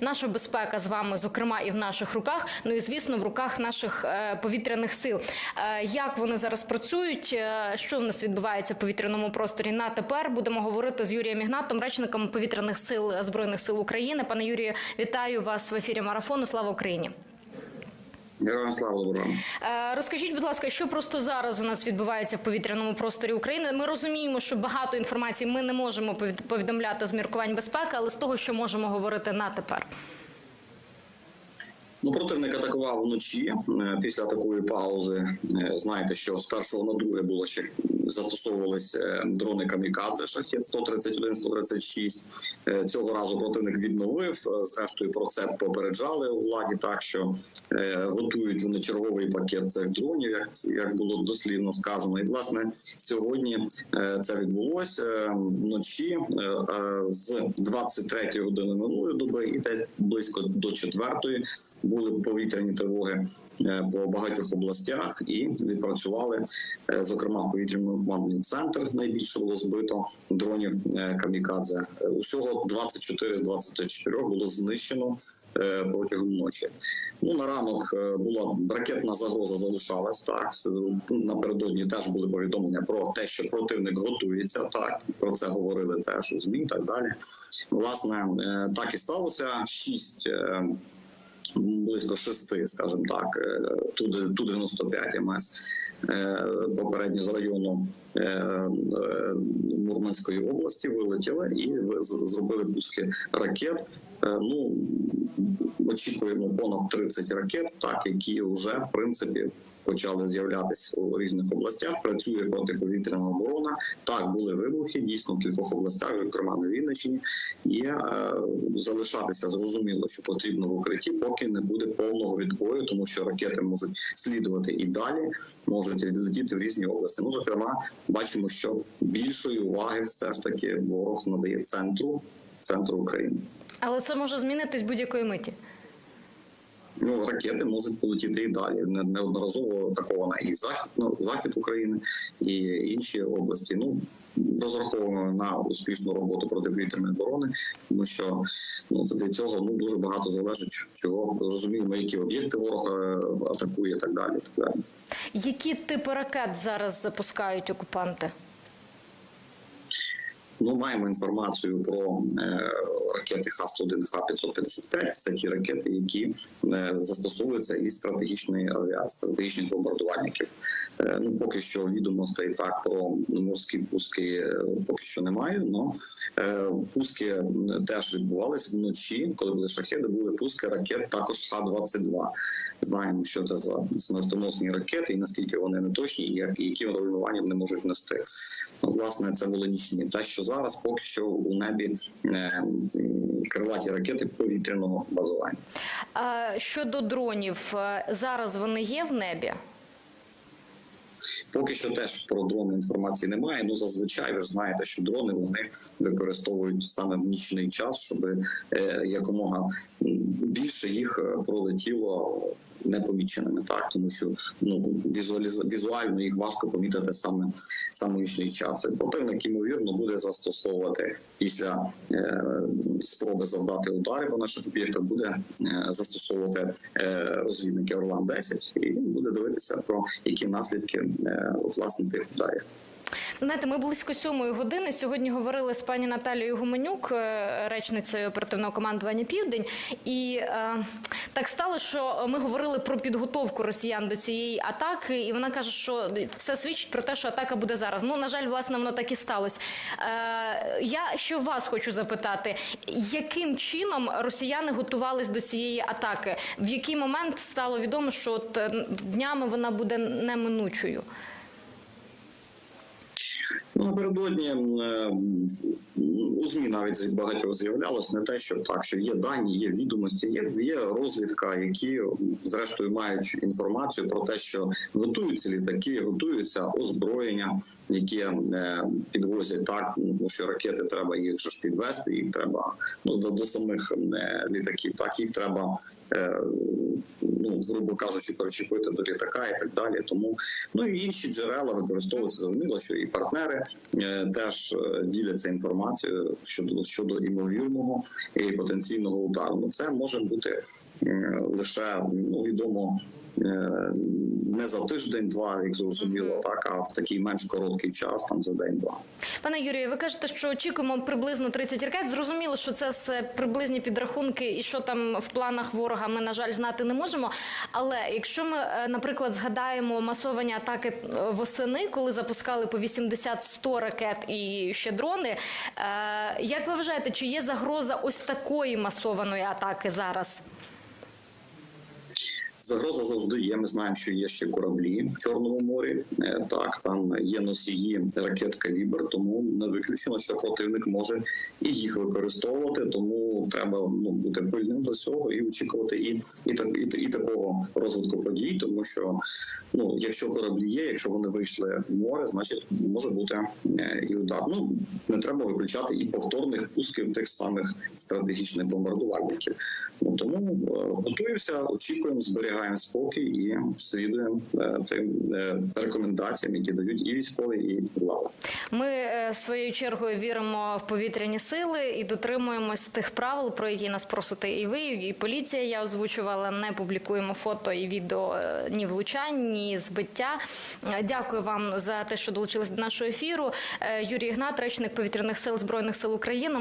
наша безпека з вами, зокрема, і в наших руках. Ну і звісно, в руках наших е, повітряних сил. Е, Як вони зараз працюють? Е, Що в нас відбувається в повітряному просторі на тепер? Будемо говорити з Юрієм Ігнатом, речником повітряних сил збройних сил України. Пане Юрію, вітаю вас в ефірі марафону. Слава Україні. Слава доброго. Е, Розкажіть, будь ласка, що просто зараз у нас відбувається в повітряному просторі України? Ми розуміємо, що багато інформації ми не можемо повід- повідомляти з міркувань безпеки, але з того, що можемо говорити на тепер. Ну, противник атакував вночі е, після такої паузи. е, Знаєте, що з першого на друге було ще застосовувалися е, дрони камікадзе шахет 131 136 Е, Цього разу противник відновив. Зрештою, про це попереджали у владі, так що готують вони черговий пакет цих дронів, як як було дослівно сказано. І власне сьогодні це відбулося вночі з 23 години минулої доби і десь близько до 4 були повітряні тривоги е, по багатьох областях і відпрацювали, е, зокрема в повітряному командний центр. Найбільше було збито дронів е, камікадзе. Усього 24 з 24 було знищено протягом ночі. Ну на ранок була ракетна загроза залишалась. Так напередодні теж були повідомлення про те, що противник готується. Так про це говорили теж у змі. і Так далі. Власне, так і сталося. Шість. Е, Близько шести, скажімо так, туди ту 95 МС е, попередньо з району е, е, Мурманської області вилетіли і зробили пуски ракет. Е, Ну очікуємо понад 30 ракет, так які вже в принципі почали з'являтися у різних областях. Працює протиповітряна оборона. Так були вибухи дійсно в кількох областях, зокрема на Вінниччині. І е, залишатися зрозуміло, що потрібно в укритті, поки не буде повного відбою, тому що ракети можуть слідувати і далі, можуть відлетіти в різні області. Ну, зокрема, бачимо, що більшої уваги все ж таки ворог надає центру центру України. Але це може змінитись будь-якої миті. Ну, ракети можуть полетіти і далі. Неодноразово атакована і захід, ну, захід України, і інші області. Ну розраховуємо на успішну роботу протиповітряної оборони, тому що ну від цього ну дуже багато залежить, чого розуміємо, які об'єкти ворог е, атакує, і так далі. Так далі. Які типи ракет зараз запускають окупанти? Ну, маємо інформацію про е, ракети Х-101, Х-555. Це ті ракети, які е, застосовуються із стратегічної авіації, стратегічних бомбардувальників. Е, ну, поки що відомостей так про морські пуски е, поки що немає. Но е, пуски теж відбувалися вночі, коли були шахеди, були пуски ракет також Х-22. Знаємо, що це за смертоносні ракети, і наскільки вони не точні, і як- і які руйнування вони можуть нести. Ну, власне, це були нічні. Те, що зараз поки що у небі е, крилаті ракети повітряного базування. А щодо дронів, е, зараз вони є в небі? Поки що теж про дрони інформації немає. Ну зазвичай ви ж знаєте, що дрони вони використовують саме в нічний час, щоб е, якомога більше їх е, пролетіло непоміченими, так тому що ну візуаліз... візуально їх важко помітити саме саме нічний час. Противник ймовірно буде застосовувати після е, спроби завдати удари по наших об'єктах, буде е, застосовувати е, розвідники Орлан 10 і буде дивитися про які наслідки е, власне тих ударів. Знаєте, ми близько сьомої години сьогодні говорили з пані Наталією Гуменюк, е, речницею оперативного командування Південь, і е, так стало, що ми говорили про підготовку росіян до цієї атаки, і вона каже, що все свідчить про те, що атака буде зараз. Ну на жаль, власне, воно так і сталося. Е, я ще вас хочу запитати, яким чином росіяни готувались до цієї атаки? В який момент стало відомо, що от е, днями вона буде неминучою? Ну, напередодні е, у змі навіть багатьох з'являлось не те, що так, що є дані, є відомості, є, є розвідка, які зрештою мають інформацію про те, що готуються літаки, готуються озброєння, які е, підвозять так, тому що ракети треба їх ж підвести, їх треба ну до, до самих е, літаків. Так їх треба, ну грубо кажучи, перечепити до літака і так далі. Тому ну і інші джерела використовуються зрозуміло, що і партнери теж е, діляться інформацією щодо щодо імовірного і потенційного удару. Ну, це може бути е, лише ну відомо. е, Не за тиждень-два, як зрозуміло, так а в такий менш короткий час, там за день-два. Пане Юрію, ви кажете, що очікуємо приблизно 30 ракет. Зрозуміло, що це все приблизні підрахунки, і що там в планах ворога ми на жаль знати не можемо. Але якщо ми, е, наприклад, згадаємо масовані атаки е, восени, коли запускали по 80-100 ракет і ще дрони, е, як ви вважаєте, чи є загроза ось такої масованої атаки зараз? Загроза завжди є. Ми знаємо, що є ще кораблі в Чорному морі. Е, Так, там є носії ракет калібр, тому не виключено, що противник може і їх використовувати. Тому треба ну бути пильним до цього і очікувати і і, так- і, і такого розвитку подій, тому що ну якщо кораблі є, якщо вони вийшли в море, значить може бути е, і удар. Ну не треба виключати і повторних пусків тих самих стратегічних бомбардувальників. Ну тому е, готуємося, очікуємо, зберігаємо спокій і слідуємо е, тим е, рекомендаціям, які дають і військові, і влада. Ми е, своєю чергою віримо в повітряні сили і дотримуємось тих правил, про які нас просите і ви, і поліція. Я озвучувала. Не публікуємо фото і відео ні влучань, ні збиття. Дякую вам за те, що долучились до нашого ефіру. Юрій Ігнат, речник повітряних сил збройних сил України.